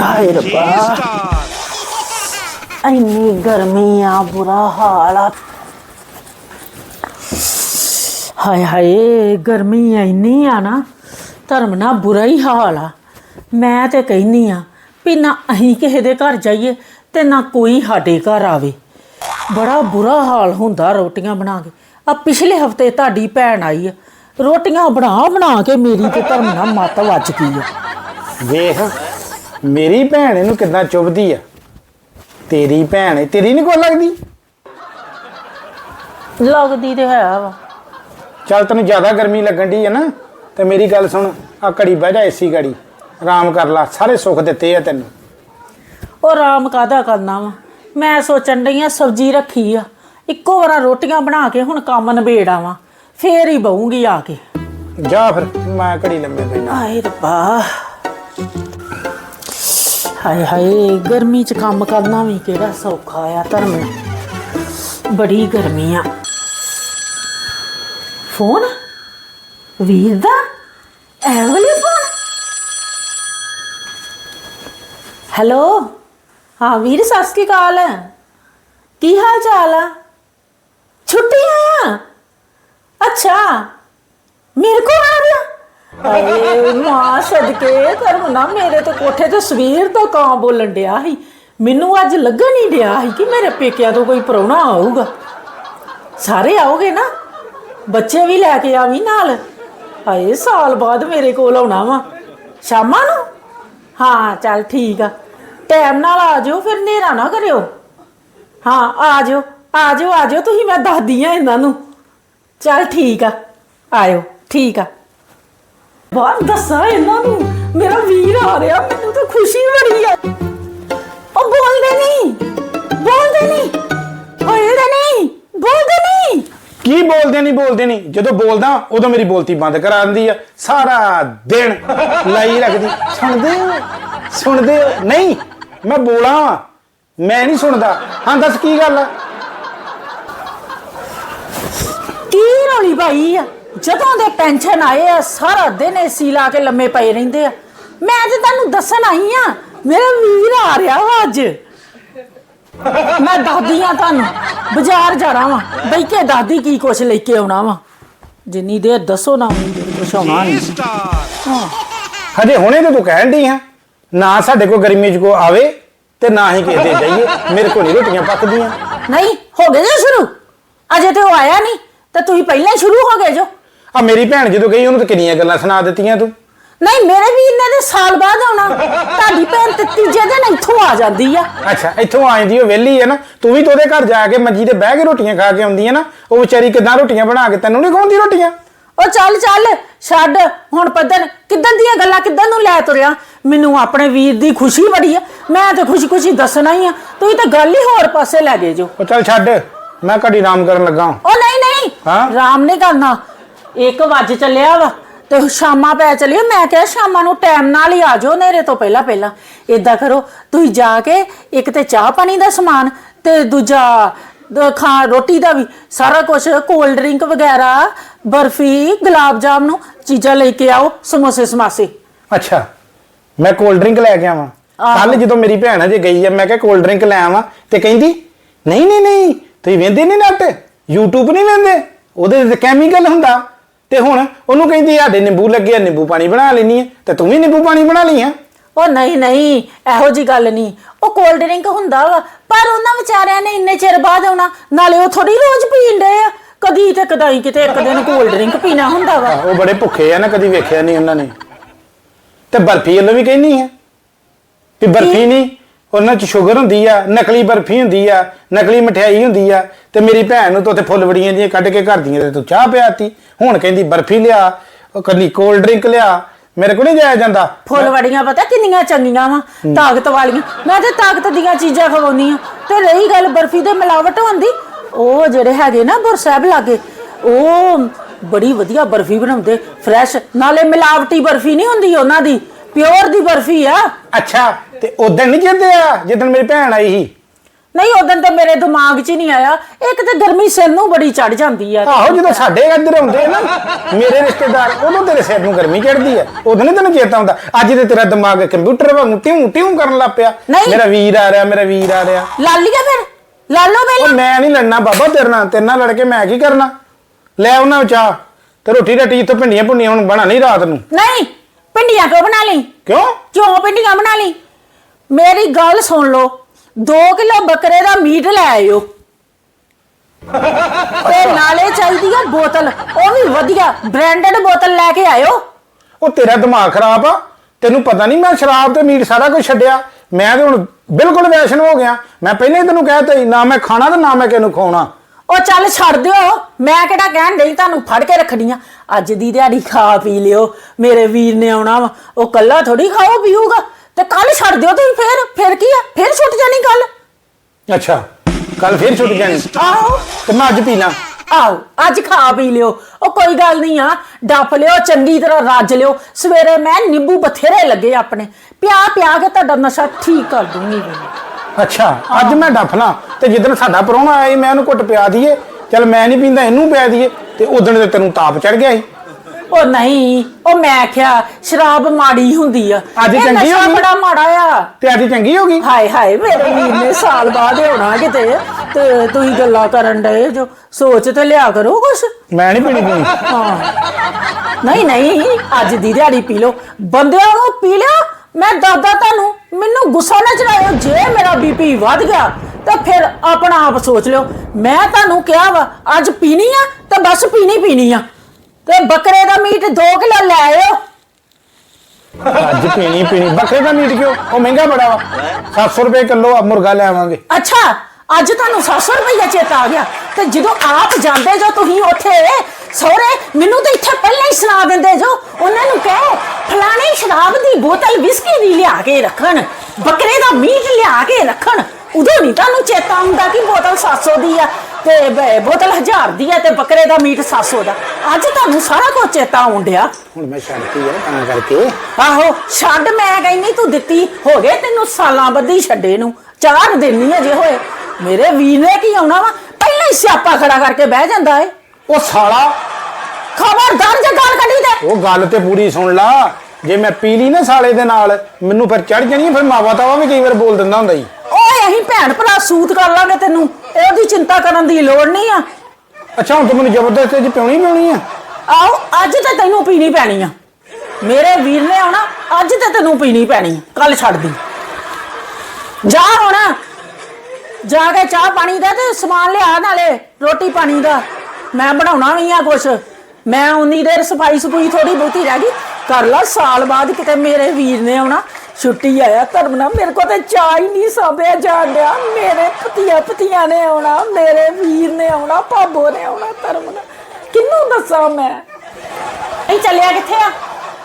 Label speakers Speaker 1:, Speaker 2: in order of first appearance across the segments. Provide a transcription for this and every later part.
Speaker 1: ਹਾਏ ਰੱਬਾ। ਇੰਨੀ ਗਰਮੀ ਆ, ਬੁਰਾ ਹਾਲ ਆ। ਹਾਏ ਹਾਏ, ਗਰਮੀ ਇੰਨੀ ਆ ਨਾ। ਧਰਮ ਨਾਲ ਬੁਰਾ ਹੀ ਹਾਲ ਆ। ਮੈਂ ਤੇ ਕਹਿਨੀ ਆ ਵੀ ਨਾ ਅਸੀਂ ਕਿਸੇ ਦੇ ਘਰ ਜਾਈਏ ਤੇ ਨਾ ਕੋਈ ਸਾਡੇ ਘਰ ਆਵੇ। ਬੜਾ ਬੁਰਾ ਹਾਲ ਹੁੰਦਾ ਰੋਟੀਆਂ ਬਣਾ ਕੇ। ਆ ਪਿਛਲੇ ਹਫ਼ਤੇ ਤੁਹਾਡੀ ਭੈਣ ਆਈ ਆ। ਰੋਟੀਆਂ ਬਣਾ ਬਣਾ ਕੇ ਮੇਰੀ ਤੇ ਧਰਮ ਨਾਲ ਮੱਤ ਵੱਜ ਗਈ ਆ।
Speaker 2: ਵੇਖ ਮੇਰੀ ਭੈਣ ਇਹਨੂੰ ਕਿੱਦਾਂ ਚੁੱਭਦੀ ਆ? ਤੇਰੀ ਭੈਣ ਤੇਰੀ ਨਹੀਂ ਕੋਈ ਲੱਗਦੀ?
Speaker 1: ਲੱਗਦੀ ਤੇ ਹੈ ਵਾ।
Speaker 2: ਚੱਲ ਤੈਨੂੰ ਜ਼ਿਆਦਾ ਗਰਮੀ ਲੱਗਣ ਦੀ ਹੈ ਨਾ ਤੇ ਮੇਰੀ ਗੱਲ ਸੁਣ ਆ ਘੜੀ ਬਹਿ ਜਾ ਏਸੀ ਗਾੜੀ ਆਰਾਮ ਕਰ ਲੈ ਸਾਰੇ ਸੁੱਖ ਦਿੱਤੇ ਆ ਤੈਨੂੰ।
Speaker 1: ਉਹ ਆਰਾਮ ਕਾਦਾ ਕਰਨਾ ਵਾ? ਮੈਂ ਸੋਚਣ ਡਈ ਆ ਸਬਜ਼ੀ ਰੱਖੀ ਆ। ਇੱਕੋ ਵਾਰਾ ਰੋਟੀਆਂ ਬਣਾ ਕੇ ਹੁਣ ਕੰਮ ਨਿਬੇੜ ਆਵਾਂ ਫੇਰ ਹੀ ਬਹੂੰਗੀ ਆ ਕੇ।
Speaker 2: ਜਾ ਫਿਰ ਮੈਂ ਘੜੀ ਲੰਮੇ ਪੈਣਾ
Speaker 1: ਹਾਏ ਰੱਬਾ। ਹਾਏ ਹਾਏ, ਗਰਮੀ ਚ ਕੰਮ ਕਰਨਾ ਵੀ ਕਿਹੜਾ ਸੌਖਾ ਆ ਧਰਮ। ਬੜੀ ਗਰਮੀ ਆ। ਫੋਨ? ਵੀਰ ਦਾ? ਐਵਲੇ ਫੋਨ? ਹੈਲੋ? ਹਾਂ ਵੀਰ, ਸਤਿ ਸ਼੍ਰੀ ਅਕਾਲ। ਕੀ ਹਾਲ ਚਾਲ ਆ? ਛੁੱਟੀ ਆਇਆ? ਅੱਛਾ। ਮੇਰੇ ਕੋਲ ਆ ਗਿਆ। ਅਰੇ ਮਾਂ ਸਦਕੇ ਕਰਮ ਨਾ ਮੇਰੇ ਤੇ ਕੋਠੇ ਤੇ ਸਵੇਰ ਤੋਂ ਕਾਂ ਬੋਲਣ ਡਿਆ ਸੀ। ਮੈਨੂੰ ਅੱਜ ਲੱਗਣ ਨਹੀਂ ਡਿਆ ਸੀ ਕਿ ਮੇਰੇ ਪੇਕਿਆਂ ਤੋਂ ਕੋਈ ਪ੍ਰਾਹੁਣਾ ਆਊਗਾ। ਸਾਰੇ ਆਓਗੇ ਨਾ? ਬੱਚੇ ਵੀ ਲੈ ਕੇ ਆਵੀਂ ਨਾਲ? ਹਾਏ, ਸਾਲ ਬਾਅਦ ਮੇਰੇ ਕੋਲ ਆਉਣਾ ਵਾ। ਸ਼ਾਮਾਂ ਨੂੰ? ਹਾਂ, ਚੱਲ ਠੀਕ ਆ। ਟਾਈਮ ਨਾਲ ਆ ਜਾਓ ਫਿਰ ਹਨੇਰਾ ਨਾ ਕਰਿਓ। ਹਾਂ, ਆ ਜਾਓ ਆ ਜਾਓ ਆ ਜਾਓ ਤੁਸੀਂ, ਮੈਂ ਦੱਸਦੀ ਆ ਇਹਨਾਂ ਨੂੰ। ਚੱਲ ਠੀਕ ਆ, ਆਇਓ। ਠੀਕ ਆ। ਬਾਹਰ ਦੱਸਾਂ ਇਹਨਾਂ ਨੂੰ ਮੇਰਾ ਵੀਰ ਆ ਰਿਹਾ ਮੈਨੂੰ ਤਾਂ ਖੁਸ਼ੀ ਬੜੀ ਆ। ਉਹ ਬੋਲਦੇ ਨਹੀਂ ਬੋਲਦੇ ਨਹੀਂ ਬੋਲਦੇ ਨਹੀਂ ਬੋਲਦੇ ਨਹੀਂ
Speaker 2: ਕੀ ਬੋਲਦੇ ਨਹੀਂ ਬੋਲਦੇ ਨਹੀਂ ਜਦੋਂ ਬੋਲਦਾ ਉਦੋਂ ਮੇਰੀ ਬੋਲਤੀ ਬੰਦ ਕਰਾ ਦਿੰਦੀ ਆ। ਸਾਰਾ ਦਿਨ ਲਾਈ ਰੱਖਦੀ। ਸੁਣਦੇ ਹੋ? ਸੁਣਦੇ ਹੋ? ਨਹੀਂ ਮੈਂ ਬੋਲਾਂ। ਮੈਂ ਨਹੀਂ ਸੁਣਦਾ। ਹਾਂ ਦੱਸ ਕੀ ਗੱਲ ਆ?
Speaker 1: ਕੀ ਰੌਲੀ ਪਾਈ ਆ? ਜਦੋਂ ਦੇ ਪੈਨਸ਼ਨ ਆਏ ਆ ਸਾਰਾ ਦਿਨ ਏਸੀ ਲਾ ਕੇ ਲੰਮੇ ਪਏ ਰਹਿੰਦੇ ਆ। ਮੈਂ ਤੇ ਤੁਹਾਨੂੰ ਦੱਸਣ ਆਈ ਆ ਮੇਰਾ ਵੀਰ ਆ ਰਿਹਾ ਵਾ ਅੱਜ। ਮੈਂ ਦੱਸਦੀ ਆ ਤੁਹਾਨੂੰ ਬਾਜ਼ਾਰ ਜਾਣਾ ਵਾ। ਬਈ ਕੇ ਦਾਦੀ ਕੀ ਕੁਛ ਲੈ ਕੇ ਆਉਣਾ ਵਾ। ਜਿੰਨੀ ਦੇਰ ਦੱਸੋ ਨਾ ਮੈਨੂੰ ਕੁਛ ਆਉਣਾ ਨਹੀਂ.
Speaker 2: ਹਜੇ ਹੁਣੇ ਤੇ ਤੂੰ ਕਹਿਣ ਦੀ ਆ ਨਾ ਸਾਡੇ ਕੋਲ ਗਰਮੀ ਚ ਕੋ ਆਵੇ ਤੇ ਨਾ ਹੀ ਕਿਸੇ ਦੇ ਜਾਈਏ। ਮੇਰੇ ਕੋਲ ਨਹੀਂ ਰੋਟੀਆਂ ਪੱਕਦੀਆਂ।
Speaker 1: ਨਹੀਂ ਹੋ ਗਏ ਜੋ ਸ਼ੁਰੂ? ਅਜੇ ਤੇ ਉਹ ਆਇਆ ਨਹੀਂ ਤੇ ਤੁਸੀਂ ਪਹਿਲਾਂ ਹੀ ਸ਼ੁਰੂ ਹੋ ਗਏ ਜੋ।
Speaker 2: ਆ ਮੇਰੀ ਭੈਣ ਜਦੋਂ ਗਈ ਉਹਨੂੰ ਤਾਂ ਕਿੰਨੀਆਂ ਗੱਲਾਂ ਸੁਣਾ ਦਿੱਤੀਆਂ ਤੂੰ?
Speaker 1: ਨਹੀਂ ਮੇਰੇ ਵੀਰ ਨੇ ਤੇ ਸਾਲ ਬਾਅਦ ਆਉਣਾ। ਤੁਹਾਡੀ ਭੈਣ ਤੇ ਤੀਜੇ ਦਿਨ ਇੱਥੋਂ ਆ ਜਾਂਦੀ ਆ।
Speaker 2: ਅੱਛਾ ਇੱਥੋਂ ਆਂਦੀ ਉਹ ਵਿਹਲੀ ਹੈ ਨਾ। ਤੂੰ ਵੀ ਤਾਂ ਉਹਦੇ ਘਰ ਜਾ ਕੇ ਮੰਜੀ ਤੇ ਬਹਿ ਕੇ ਰੋਟੀਆਂ ਖਾ ਕੇ ਆਉਂਦੀ ਹੈ ਨਾ। ਉਹ ਵਿਚਾਰੀ ਕਿਦਾਂ ਰੋਟੀਆਂ ਬਣਾ ਕੇ ਤੈਨੂੰ ਨਹੀਂ ਖਵਾਉਂਦੀ ਰੋਟੀਆਂ?
Speaker 1: ਉਹ ਚੱਲ ਚੱਲ ਛੱਡ। ਹੁਣ ਪੱਦਨ ਕਿੱਦਾਂ ਦੀਆਂ ਗੱਲਾਂ ਕਿੱਦਾਂ ਨੂੰ ਲੈ ਤੁਰਿਆ? ਮੈਨੂੰ ਆਪਣੇ ਵੀਰ ਦੀ ਖੁਸ਼ੀ ਬੜੀ ਆ। ਮੈਂ ਤੇ ਖੁਸ਼ੀ ਖੁਸ਼ੀ ਦੱਸਣਾ ਹੀ ਆ। ਤੁਸੀਂ ਤਾਂ ਗੱਲ ਹੀ ਹੋਰ ਪਾਸੇ ਲੈ ਗਏ ਜੋ।
Speaker 2: ਉਹ ਚੱਲ ਛੱਡ ਮੈਂ ਘੜੀ ਆਰਾਮ ਕਰਨ ਲੱਗਾ ਹਾਂ।
Speaker 1: ਉਹ ਨਹੀਂ ਨਹੀਂ।
Speaker 2: ਹਾਂ?
Speaker 1: ਰਾਮ ਨਹੀਂ ਕਰਨਾ। ਇੱਕ ਵੱਜ ਚੱਲਿਆ ਵਾ ਤੇ ਸ਼ਾਮਾਂ ਪੈ ਚੱਲਿਆ। ਮੈਂ ਕਿਹਾ ਸ਼ਾਮਾਂ ਨੂੰ ਟਾਈਮ ਨਾਲ ਹੀ ਆ ਜਾਓ ਨੇਰੇ ਤੋਂ ਪਹਿਲਾਂ ਪਹਿਲਾਂ। ਏਦਾਂ ਕਰੋ ਤੁਸੀਂ ਜਾ ਕੇ ਇੱਕ ਤੇ ਚਾਹ ਪਾਣੀ ਦਾ ਸਮਾਨ ਤੇ ਦੂਜਾ ਦ- ਖਾ ਰੋਟੀ ਦਾ ਵੀ ਸਾਰਾ ਕੁਝ ਕੋਲਡ ਡਰਿੰਕ ਵਗੈਰਾ ਬਰਫੀ ਗੁਲਾਬ ਜਾਮਨ ਚੀਜ਼ਾਂ ਲੈ ਕੇ ਆਓ ਸਮੋਸੇ ਸਮਾਸੇ।
Speaker 2: ਅੱਛਾ ਮੈਂ ਕੋਲਡ ਡਰਿੰਕ ਲੈ ਕੇ ਆਵਾਂ।
Speaker 1: ਆਹੋ।
Speaker 2: ਕੱਲ ਜਦੋਂ ਮੇਰੀ ਭੈਣ ਅਜੇ ਗਈ ਆ ਮੈਂ ਕਿਹਾ ਕੋਲਡ ਡਰਿੰਕ ਲੈ ਆਵਾਂ ਤੇ ਕਹਿੰਦੀ ਨਹੀਂ ਨਹੀਂ ਨਹੀਂ ਤੁਸੀਂ ਵੇਂਦੇ ਨਹੀਂ ਨੱਟ? YouTube ਨਹੀਂ ਵੇਂਦੇ? ਉਹਦੇ ਤੇ ਕੈਮੀਕਲ ਹੁੰਦਾ। ਤੇ ਹੁਣ ਉਹਨੂੰ ਕਹਿੰਦੀ ਸਾਡੇ ਨਿੰਬੂ ਲੱਗੇ ਆ ਨਿੰਬੂ ਪਾਣੀ ਬਣਾ ਲੈਣੀ ਆ। ਤੇ ਤੂੰ ਵੀ ਨਿੰਬੂ ਪਾਣੀ ਬਣਾ ਲਈ ਆ?
Speaker 1: ਉਹ ਨਹੀਂ ਨਹੀਂ ਇਹੋ ਜੀ ਗੱਲ ਨਹੀਂ। ਉਹ ਕੋਲਡ ਡਰਿੰਕ ਹੁੰਦਾ ਵਾ ਪਰ ਉਹਨਾਂ ਵਿਚਾਰਿਆਂ ਨੇ ਇੰਨੇ ਚਿਰ ਬਾਅਦ ਆਉਣਾ ਨਾਲੇ ਉਹ ਥੋੜੀ ਰੋਜ਼ ਪੀਂਦੇ ਆ। ਕਦੀ ਤੇ ਕਦਾਈ ਕਿਤੇ ਇੱਕ ਦਿਨ ਕੋਲਡ ਡਰਿੰਕ ਪੀਣਾ ਹੁੰਦਾ ਵਾ।
Speaker 2: ਉਹ ਬੜੇ ਭੁੱਖੇ ਆ ਨਾ ਕਦੀ ਵੇਖਿਆ ਨਹੀਂ ਉਹਨਾਂ ਨੇ। ਤੇ ਬਰਫੀ ਵੱਲੋਂ ਵੀ ਕਹਿੰਦੀ ਆ? ਵੀ ਬਰਫੀ ਨਹੀਂ ਉਹਨਾਂ 'ਚ ਸ਼ੂਗਰ ਹੁੰਦੀ ਆ ਨਕਲੀ ਬਰਫੀ ਹੁੰਦੀ ਆ ਨਕਲੀ ਮਠਿਆਈ ਹੁੰਦੀ ਆ ਤੇ ਮੇਰੀ ਭੈਣ ਨੂੰ ਤਾਂ ਉੱਥੇ ਫੁੱਲ ਵੜੀਆਂ ਦੀਆਂ ਕੱਢ ਕੇ ਘਰ ਦੀਆਂ ਤੇ ਤੂੰ ਚਾਹ ਪਿਆਤੀ। ਹੁਣ ਕਹਿੰਦੀ ਬਰਫੀ ਲਿਆ ਉਹ ਕੱਲੀ ਕੋਲਡ ਡਰਿੰਕ ਲਿਆ ਮੇਰੇ ਕੋਲ ਨਹੀਂ ਜਾਇਆ ਜਾਂਦਾ।
Speaker 1: ਫੁੱਲ ਵੜੀਆਂ ਪਤਾ ਕਿੰਨੀਆਂ ਚੰਗੀਆਂ ਵਾ ਤਾਕਤ ਵਾਲੀਆਂ। ਮੈਂ ਤੇ ਤਾਕਤ ਦੀਆਂ ਚੀਜ਼ਾਂ ਖਵਾਉਣੀ ਆ ਤੇ ਰਹੀ ਗੱਲ ਬਰਫੀ ਦੇ ਮਿਲਾਵਟ ਹੁੰਦੀ ਉਹ ਜਿਹੜੇ ਹੈਗੇ ਨਾ ਗੁਰ ਸਾਹਿਬ ਲਾਗੇ ਉਹ ਬੜੀ ਵਧੀਆ ਬਰਫੀ ਬਣਾਉਂਦੇ ਫਰੈਸ਼ ਨਾਲੇ ਮਿਲਾਵਟੀ ਬਰਫੀ ਨਹੀਂ ਹੁੰਦੀ ਉਹਨਾਂ ਦੀ। ਪਿਓਰ ਦੀ ਬਰਫੀ ਆ।
Speaker 2: ਅੱਛਾ ਤੇ ਉਦੋਂ ਨਹੀਂ ਜਾਂਦੇ ਆ? ਜਦੋਂ ਮੇਰੀ ਭੈਣ ਆਈ ਸੀ।
Speaker 1: ਨਹੀਂ ਉਦੋਂ ਤੇ ਮੇਰੇ ਦਿਮਾਗ 'ਚ ਹੀ ਨਹੀਂ ਆਇਆ। ਇੱਕ ਤੇ ਗਰਮੀ ਸਿਰ ਨੂੰ ਬੜੀ ਚੜ ਜਾਂਦੀ ਆ।
Speaker 2: ਆਹੋ ਜਦੋਂ ਸਾਡੇ ਇੱਧਰ ਆਉਂਦੇ ਆ ਨਾ ਮੇਰੇ ਰਿਸ਼ਤੇਦਾਰ ਉਦੋਂ ਤੇਰੇ ਸਿਰ ਨੂੰ ਗਰਮੀ ਚੜਦੀ ਆ। ਉਦੋਂ ਨਹੀਂ ਤੈਨੂੰ ਚੇਤਾ ਆਉਂਦਾ। ਅੱਜ ਤੇ ਤੇਰਾ ਦਿਮਾਗ ਕੰਪਿਊਟਰ ਵਾਂਗੂ ਟਿਉਂ ਟਿਉਂ ਕਰਨ ਲੱਗ ਪਿਆ।
Speaker 1: ਨਹੀਂ।
Speaker 2: ਮੇਰਾ ਵੀਰ ਆ ਰਿਹਾ ਮੇਰਾ ਵੀਰ ਆ ਰਿਹਾ।
Speaker 1: ਲਾ ਲਿਆ ਫਿਰ? ਲਾ ਲਓ
Speaker 2: ਉਹ
Speaker 1: ਪਹਿਲਾਂ
Speaker 2: ਮੈਂ ਨਹੀਂ ਲੜਨਾ ਬਾਬਾ ਤੇਰੇ ਨਾਲ। ਤੇਰੇ ਨਾਲ ਲੜ ਕੇ ਮੈਂ ਕੀ ਕਰਨਾ? ਲੈ ਉਹਨਾਂ ਚਾਹ। ਤੇ ਰੋਟੀ ਰਾਟੀ ਇੱਥੋਂ ਭਿੰਡੀਆਂ ਭੁੰਡੀਆਂ ਹੁਣ ਬਣਾ ਨਹੀਂ ਰਾਤ ਨੂੰ।
Speaker 1: ਨਹੀਂ ਪਿੰਡੀਆਂ ਕਿਉਂ ਬਣਾ ਲਈ?
Speaker 2: ਕਿਉਂ?
Speaker 1: ਕਿਉਂ ਪਿੰਡੀਆਂ ਬਣਾ ਲਈ? ਮੇਰੀ ਗੱਲ ਸੁਣ ਲਓ 2 ਕਿਲੋ ਬੱਕਰੇ ਦਾ ਮੀਟ ਲੈ ਆਇਓ। ਤੇ ਨਾਲੇ ਚਾਹੀਦੀ ਆ ਬੋਤਲ ਉਹ ਵੀ ਵਧੀਆ ਬ੍ਰਾਂਡਡ ਬੋਤਲ ਲੈ ਕੇ ਆਇਓ।
Speaker 2: ਉਹ ਤੇਰਾ ਦਿਮਾਗ ਖਰਾਬ ਆ ਤੈਨੂੰ ਪਤਾ ਨਹੀਂ ਮੈਂ ਸ਼ਰਾਬ ਤੇ ਮੀਟ ਸਾਰਾ ਕੁਝ ਛੱਡਿਆ ਮੈਂ ਤੇ ਹੁਣ ਬਿਲਕੁਲ ਵੈਸ਼ਨ ਹੋ ਗਿਆ ਮੈਂ ਪਹਿਲਾਂ ਹੀ ਤੈਨੂੰ ਕਹਿਤਾ ਸੀ ਨਾ ਮੈਂ ਖਾਣਾ ਤੇ ਨਾ ਮੈਂ ਕਿਹਨੂੰ ਖਵਾਉਣਾ।
Speaker 1: ਉਹ ਚੱਲ ਛੱਡ ਦਿਓ ਮੈਂ ਕਿਹੜਾ ਕਹਿਣ ਡਈ ਤੁਹਾਨੂੰ ਫੜ ਕੇ ਰੱਖਣੀ ਆ। ਅੱਜ ਦੀ ਦਿਹਾੜੀ ਖਾ ਪੀ ਲਿਓ ਮੇਰੇ ਵੀਰ ਨੇ ਆਉਣਾ ਵਾ ਉਹ ਕੱਲਾ ਥੋੜੀ ਖਾਓ ਪੀਊਗਾ ਤੇ ਕੱਲ ਛੱਡ ਦਿਓ ਤੁਸੀਂ ਫੇਰ ਫਿਰ ਕੀ ਆ ਫਿਰ ਛੁੱਟ ਜਾਣੀ ਗੱਲ
Speaker 2: ਅੱਛਾ ਕੱਲ ਫੇਰ ਛੁੱਟ ਜਾਣੀ।
Speaker 1: ਆਹੋ।
Speaker 2: ਤੇ ਮੈਂ ਅੱਜ ਪੀ ਲਾਂ।
Speaker 1: ਆਓ ਅੱਜ ਖਾ ਪੀ ਲਿਓ ਉਹ ਕੋਈ ਗੱਲ ਨਹੀਂ ਆ ਡੱਫ ਲਿਓ ਚੰਗੀ ਤਰ੍ਹਾਂ ਰੱਜ ਲਿਓ ਸਵੇਰੇ ਮੈਂ ਨਿੰਬੂ ਬਥੇਰੇ ਲੱਗੇ ਆਪਣੇ ਪਿਆ ਪਿਆ ਕੇ ਤੁਹਾਡਾ ਨਸ਼ਾ ਠੀਕ ਕਰ ਦੂੰਗੀ ਮੈਂ।
Speaker 2: ਅੱਛਾ ਅੱਜ ਮੈਂ ਡਫਣਾ ਤੇ ਜਿੱਦਣ ਸਾਡਾ ਪ੍ਰਾਹੁਣਾ ਆਇਆ ਸੀ, ਮੈਂ ਉਹਨੂੰ ਘੁੱਟ ਪਿਆ ਦਈਏ ਚਲ ਮੈਂ ਨਹੀਂ ਪੀਂਦਾ ਇਹਨੂੰ ਪਿਆ ਦਈਏ ਤੇ ਉਦਣ ਤੇ ਤੈਨੂੰ ਤਾਪ ਚੜ ਗਿਆ ਸੀ?
Speaker 1: ਉਹ ਨਹੀਂ ਉਹ ਮੈਂ ਕਿਹਾ ਸ਼ਰਾਬ ਮਾੜੀ ਹੁੰਦੀ ਆ।
Speaker 2: ਅੱਜ
Speaker 1: ਇਹ
Speaker 2: ਚੰਗੀ
Speaker 1: ਨਸ਼ਾ
Speaker 2: ਹੋ ਗਈ?
Speaker 1: ਬੜਾ ਮਾੜਾ ਆ।
Speaker 2: ਤੇ ਅੱਜ ਚੰਗੀ ਹੋ ਗਈ
Speaker 1: ਹਾਏ ਹਾਏ ਮੇਰੇ ਵੀਰ ਨੇ ਸਾਲ ਬਾਅਦ ਹੋਣਾ ਕਿਤੇ ਤੇ ਤੁਸੀਂ ਗੱਲਾਂ ਕਰਨ ਡਏ ਜੋ ਸੋਚ ਤੇ ਲਿਆ ਕਰੋ ਕੁਛ।
Speaker 2: ਮੈਂ ਨਹੀਂ ਪੀਣੀ ਪੀਣੀ
Speaker 1: ਹਾਂ। ਨਹੀਂ ਨਹੀਂ ਅੱਜ ਦੀ ਦਿਹਾੜੀ ਪੀ ਲਓ। ਬੰਦਿਆਂ ਨੂੰ ਪੀ ਲਿਆ? ਮੈਂ ਦਾਦਾ ਤੁਹਾਨੂੰ ਮੈਨੂੰ ਗੁੱਸਾ ਨਾ ਚੜਾਇਓ ਜੇ ਮੇਰਾ ਬੀਪੀ ਵੱਧ ਗਿਆ ਤਾਂ ਫਿਰ ਆਪਣਾ ਆਪ ਸੋਚ ਲਿਓ। ਮੈਂ ਤੁਹਾਨੂੰ ਕਿਹਾ ਵਾ ਅੱਜ ਪੀਣੀ ਆ ਤੇ ਬਸ ਪੀਣੀ ਪੀਣੀ ਆ। ਤੇ ਬੱਕਰੇ ਦਾ ਮੀਟ 2 ਕਿਲੋ ਲੈ ਆਇਓ।
Speaker 2: ਅੱਜ ਪੀਣੀ ਪੀਣੀ ਬੱਕਰੇ ਦਾ ਮੀਟ ਕਿਉਂ? ਉਹ ਮਹਿੰਗਾ ਬੜਾ ਵਾ। 700 ਰੁਪਏ ਕਿਲੋ ਆ ਮੁਰਗਾ ਲੈ ਆਵਾਂਗੇ।
Speaker 1: ਅੱਛਾ ਅੱਜ ਤੁਹਾਨੂੰ 700 ਰੁਪਈਆ ਚੇਤਾ ਆ ਗਿਆ। ਤੇ ਜਦੋਂ ਆਪ ਜਾਂਦੇ ਜੋ ਤੁਸੀਂ ਉੱਥੇ ਸਹੁਰੇ ਮੈਨੂੰ ਤਾਂ ਇੱਥੇ ਪਹਿਲਾਂ ਹੀ ਸੁਣਾ ਦਿੰਦੇ ਜੋ ਉਹਨਾਂ ਨੂੰ ਕਹੇ ਫਲਾਣੀ ਸ਼ਰਾਬ ਦੀ ਬੋਤਲ ਵਿਸਕੀ ਦੀ ਲਿਆ ਕੇ ਰੱਖਣ ਬੱਕਰੇ ਦਾ ਮੀਟ ਲਿਆ ਕੇ ਰੱਖਣ ਉਦੋਂ ਨਹੀਂ ਤੁਹਾਨੂੰ ਚੇਤਾ ਆਉਂਦਾ ਕਿ ਬੋਤਲ 700 ਦੀ ਆ ਤੇ ਬ- ਬੋਤਲ 1000 ਦੀ ਆ ਤੇ ਬੱਕਰੇ ਦਾ ਮੀਟ 700 ਦਾ। ਅੱਜ ਤੁਹਾਨੂੰ ਸਾਰਾ ਕੁਝ ਚੇਤਾ ਆਉਣ ਡਿਆ।
Speaker 2: ਹੁਣ ਮੈਂ ਛੱਡਤੀ ਆ ਤਾਂ ਕਰਕੇ।
Speaker 1: ਆਹੋ ਛੱਡ ਮੈਂ ਕਹਿੰਦੀ ਤੂੰ ਦਿੱਤੀ। ਹੋ ਗਏ ਤੈਨੂੰ ਸਾਲਾਂ ਬੱਧੀ ਛੱਡੇ ਨੂੰ। ਚਾਰ ਦਿਨ ਨਹੀਂ ਅਜੇ ਹੋਏ। ਮੇਰੇ ਵੀਰ ਨੇ ਕੀ ਆਉਣਾ ਵਾ? ਪਹਿਲਾਂ ਹੀ ਸਿਆਪਾ ਖੜਾ ਕਰਕੇ ਬਹਿ ਜਾਂਦਾ ਏ।
Speaker 2: ਉਹ ਸਾਲਾ
Speaker 1: ਖਬਰਦਾਰ ਜੇ ਗੱਲ ਕੱਢੀ ਤੇ।
Speaker 2: ਉਹ ਗੱਲ ਤੇ ਪੂਰੀ ਸੁਣ ਲਾ। ਜੇ ਮੈਂ ਪੀ ਲਈ ਨਾ ਸਾਲੇ ਦੇ ਨਾਲ ਮੈਨੂੰ ਫਿਰ ਚੜ ਜਾਣੀ ਆ, ਫਿਰ ਮਾਵਾ ਤਾਵਾ ਵੀ ਕਈ ਵਾਰ ਬੋਲ ਦਿੰਦਾ ਹੁੰਦਾ ਜੀ।
Speaker 1: ਓਏ ਅਸੀਂ ਭੈਣ ਭਰਾ ਸੂਤ ਕਰ ਲਾਂਗੇ ਤੈਨੂੰ। ਇਹਦੀ ਚਿੰਤਾ ਕਰਨ ਦੀ ਲੋੜ ਨਹੀਂ ਆ।
Speaker 2: ਅੱਛਾ ਹੁਣ ਤੂੰ ਮੈਨੂੰ ਜ਼ਬਰਦਸਤੀ ਚ ਪਿਉਣੀ ਪਿਉਣੀ ਆ?
Speaker 1: ਆਓ ਅੱਜ ਤੇ ਤੈਨੂੰ ਪੀਣੀ ਪੈਣੀ ਆ। ਮੇਰੇ ਵੀਰ ਨੇ ਆਉਣਾ ਅੱਜ ਤੇ ਤੈਨੂੰ ਪੀਣੀ ਪੈਣੀ ਆ। ਕੱਲ ਛੱਡ ਦੀ। ਜਾ ਹੁਣ। ਜਾ ਕੇ ਚਾਹ ਪਾਣੀ ਦਾ ਤੇ ਸਮਾਨ ਲਿਆ ਨਾਲੇ ਰੋਟੀ ਪਾਣੀ ਦਾ। ਮੈਂ ਬਣਾਉਣਾ ਵੀ ਆ ਕੁਛ। ਮੈਂ ਉਨੀ ਦੇਰ ਸਫ਼ਾਈ ਸਫੂਈ ਥੋੜੀ ਬਹੁਤੀ ਰਹਿ ਗਈ। ਕਰ ਲਾ ਸਾਲ ਬਾਅਦ ਕਿਤੇ ਮੇਰੇ ਵੀਰ ਨੇ ਆਉਣਾ ਛੁੱਟੀ ਆਇਆ ਧਰਮ ਨਾਲ ਮੇਰੇ ਕੋ ਤੇ ਚਾਹ ਹੀ ਨਹੀਂ ਸਾਂਭਿਆ ਜਾਣ ਡਿਆ। ਮੇਰੇ ਪਤੀਆ ਪਤੀਆਂ ਨੇ ਆਉਣਾ ਮੇਰੇ ਵੀਰ ਨੇ ਆਉਣਾ ਭਾਬੋ ਨੇ ਆਉਣਾ ਧਰਮ ਨਾਲ। ਕਿੰਨੂੰ ਦੱਸਾਂ ਮੈਂ? ਨਹੀਂ ਚੱਲਿਆ ਕਿੱਥੇ ਆ?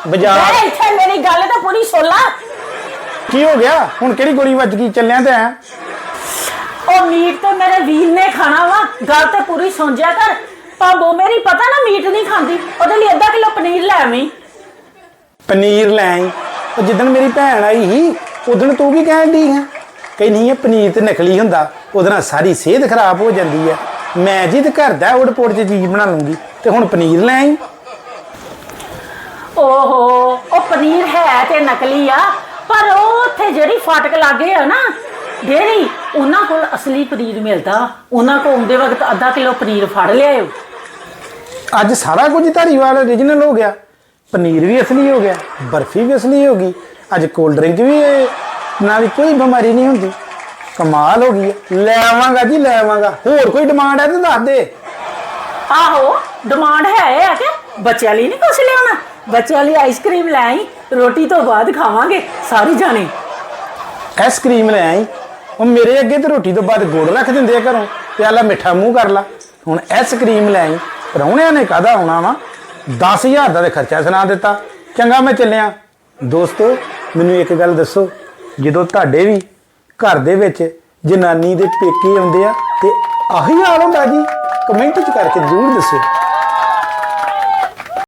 Speaker 2: ਬਾਜ਼ਾਰ।
Speaker 1: ਮੈਂ ਇੱਥੇ ਮੇਰੀ ਗੱਲ ਤਾਂ ਪੂਰੀ ਸੁਣ ਲਾ।
Speaker 2: ਕੀ ਹੋ ਗਿਆ? ਹੁਣ ਕਿਹੜੀ ਗੋਲੀ ਵੱਜ ਗਈ? ਚੱਲਿਆ ਤੇ ਆ
Speaker 1: ਉਹ ਮੀਟ ਤੇ ਮੇਰੇ ਵੀਰ ਨੇ ਖਾਣਾ ਵਾ। ਗੱਲ ਤੇ ਪੂਰੀ ਸੁਣ ਜਿਆ ਕਰ। ਭਾਬੋ ਮੇਰੀ ਪਤਾ ਨਾ ਮੀਟ ਨਹੀਂ ਖਾਂਦੀ ਉਹਦੇ ਲਈ ਅੱਧਾ ਕਿਲੋ ਪਨੀਰ ਲੈ ਆਵੀਂ।
Speaker 2: ਪਨੀਰ ਲੈ ਆਈ। ਉਹ ਜਿੱਦਣ ਮੇਰੀ ਭੈਣ ਆਈ ਸੀ ਉਦੋਂ ਤੂੰ ਕੀ ਕਹਿਣ ਦੀ ਹੈ? ਕਈ ਨਹੀਂ ਇਹ ਪਨੀਰ ਤੇ ਨਕਲੀ ਹੁੰਦਾ ਉਹਦੇ ਨਾਲ ਸਾਰੀ ਸਿਹਤ ਖਰਾਬ ਹੋ ਜਾਂਦੀ ਹੈ। ਮੈਂ ਜੀ ਤੇ ਘਰ ਦਾ ਚ ਚੀਜ਼ ਬਣਾ ਲੂੰਗੀ ਤੇ ਹੁਣ ਪਨੀਰ ਲੈ ਆਈ।
Speaker 1: ਓਹੋ ਉਹ ਪਨੀਰ ਹੈ ਤੇ ਨਕਲੀ ਆ ਪਰ ਉਹ ਉੱਥੇ ਜਿਹੜੀ ਫਾਟਕ ਲਾਗੇ ਆ ਨਾ ਡੇਰੀ ਉਹਨਾਂ ਕੋਲ ਅਸਲੀ ਪਨੀਰ ਮਿਲਦਾ। ਉਹਨਾਂ ਕੋਲ ਆਉਂਦੇ ਵਕਤ ਅੱਧਾ ਕਿਲੋ ਪਨੀਰ ਫੜ ਲਿਆਓ
Speaker 2: ਅੱਜ ਸਾਰਾ ਕੁਝ ਧਾਰੀਵਾਲ origignal ਹੋ ਗਿਆ। ਪਨੀਰ ਵੀ ਅਸਲੀ ਹੋ ਗਿਆ ਬਰਫੀ ਵੀ ਅਸਲੀ ਹੋ ਗਈ। ਅੱਜ ਕੋਲਡ ਡਰਿੰਕ ਵੀ ਨਾਲ ਕੋਈ ਬਿਮਾਰੀ ਨਹੀਂ ਹੁੰਦੀ। ਕਮਾਲ ਹੋ ਗਈ। ਲੈ ਆਵਾਂਗਾ ਜੀ ਲੈ ਆਵਾਂਗਾ। ਹੋਰ ਕੋਈ ਡਿਮਾਂਡ ਹੈ ਤਾਂ ਦੱਸ ਦੇ।
Speaker 1: ਆਹੋ ਡਿਮਾਂਡ ਹੈ ਆ ਕਿ ਬੱਚਿਆਂ ਲਈ ਨਹੀਂ ਕੁਛ ਲਿਆਉਣਾ। ਬੱਚਿਆਂ ਲਈ ਆਈਸਕ੍ਰੀਮ ਲੈ ਆਈ ਰੋਟੀ ਤੋਂ ਬਾਅਦ ਖਾਵਾਂਗੇ ਸਾਰੇ ਜਾਣੇ।
Speaker 2: ਆਈਸਕ੍ਰੀਮ ਲੈ ਆਈ। ਉਹ ਮੇਰੇ ਅੱਗੇ ਤੇ ਰੋਟੀ ਤੋਂ ਬਾਅਦ ਗੁੜ ਰੱਖ ਦਿੰਦੇ ਆ ਘਰੋਂ। ਤੇ ਆਲਾ ਮਿੱਠਾ ਮੂੰਹ ਕਰ ਲਾ। ਹੁਣ ਆਈਸਕ੍ਰੀਮ ਲੈ ਆਈ। ਪ੍ਰਾਹੁਣਿਆਂ ਨੇ ਕਾਹਦਾ ਆਉਣਾ ਵਾ? 10000 ਦਾ ਤੇ ਖਰਚਾ ਸੁਣਾ ਦਿੱਤਾ। ਚੰਗਾ ਮੈਂ ਚੱਲਿਆ। ਦੋਸਤੋ, ਮੈਨੂੰ ਇੱਕ ਗੱਲ ਦੱਸੋ। ਜਦੋਂ ਤੁਹਾਡੇ ਵੀ ਘਰ ਦੇ ਵਿੱਚ ਜਨਾਨੀ ਦੇ ਪੇਕੇ ਆਉਂਦੇ ਆ, ਤੇ ਆਹੀ ਹਾਲ ਹੁੰਦਾ ਜੀ? ਕਮੈਂਟ ਚ ਕਰਕੇ ਜ਼ਰੂਰ ਦੱਸਿਓ।